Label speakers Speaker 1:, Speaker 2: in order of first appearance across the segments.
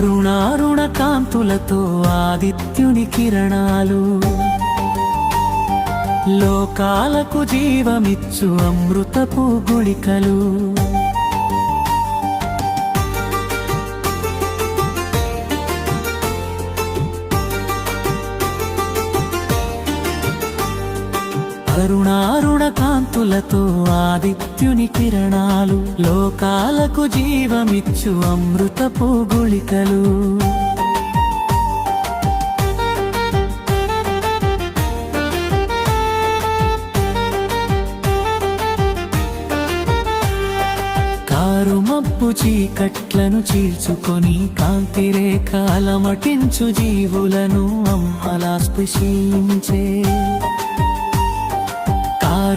Speaker 1: అరుణారుణ కాంతులతో ఆదిత్యుని కిరణాలు. లోకాలకు జీవమిచ్చు అమృతపు గుళికలు. కరుణారుణ కాంతులతో ఆదిత్యుని కిరణాలు లోకాలకు జీవమిచ్చు అమృతపు గుళికలు కారు చీకట్లను చీల్చుకొని కాంతిరే కాలమటించు జీవులను అమ్మలా స్పృశించే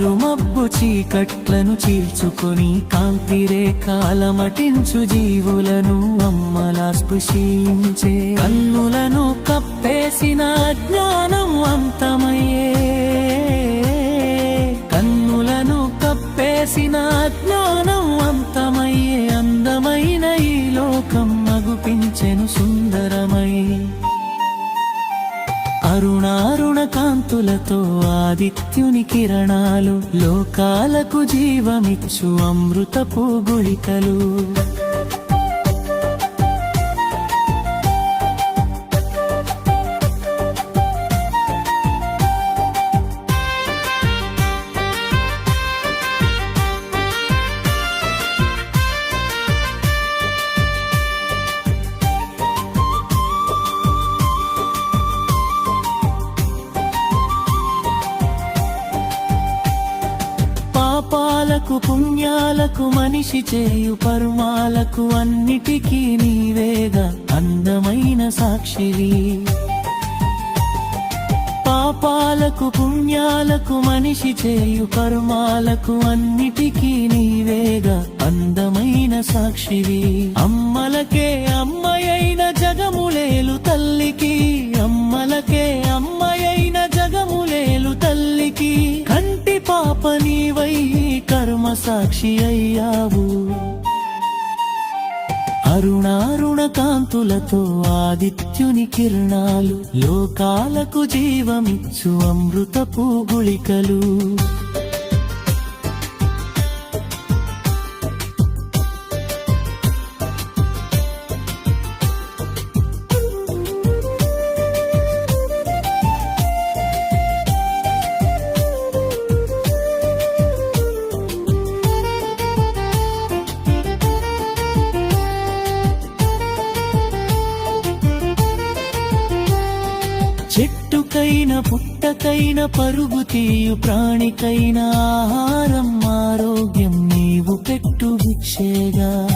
Speaker 1: మబ్బు చీకట్లను చీల్చుకొని కాంతి కాలమటించు జీవులను అమ్మలా స్పృశించే కన్నులను కప్పేసిన జ్ఞానం అంతమయ్యే. కన్నులను కప్పేసిన జ్ఞానం అంతమయ్యే. అందమైన ఈ లోకం మగుపించెను సుందరమై. అరుణారుణ కాంతులతో ఆదిత్యుని కిరణాలు లోకాలకు జీవమిచ్చు అమృతపు గుళికలు. పాపాలకు పుణ్యాలకు మనిషి చేయు పర్మాలకు అన్నిటికీ నీవేగా అందమైన సాక్షివి. పాపాలకు పుణ్యాలకు మనిషి చేయు కర్మాలకు అన్నిటికీ నీవేగా అందమైన సాక్షివి. అమ్మలకే అమ్మయైన జగములేలు సాక్షి అయ్యావు. అరుణారుణ కాంతులతో ఆదిత్యుని కిరణాలు లోకాలకు జీవమిచ్చు అమృతపు గుళికలు. చెట్టుకైన పుట్టకైన పరుగు తీయు ప్రాణికైన ఆహారం ఆరోగ్యం నీవు పెట్టు భిక్షేగా.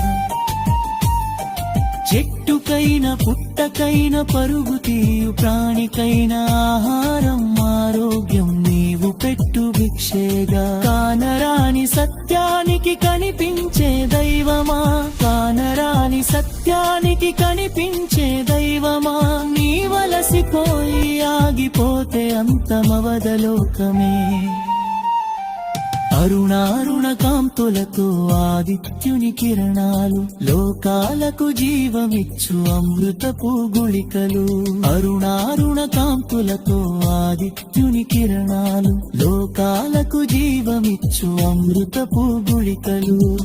Speaker 1: చెట్టుకైన పుట్టకైన పరుగు తీయు ప్రాణికైన ఆహారం ఆరోగ్యం నీవు పెట్టు భిక్షేగా. కానరాని సత్యానికి కనిపించే దైవమా? కానరాని సత్యానికి కనిపించే దైవమా? నీ వలసిపోయి ఆగిపోతే అంతమవదలోకమే అరుణారుణ కాంతులతో ఆదిత్యుని కిరణాలు లోకాలకు జీవమిచ్చు అమృతపు గుళికలు. అరుణారుణ కాంతులతో ఆదిత్యుని కిరణాలు లోకాలకు జీవమిచ్చు అమృతపు గుళికలు.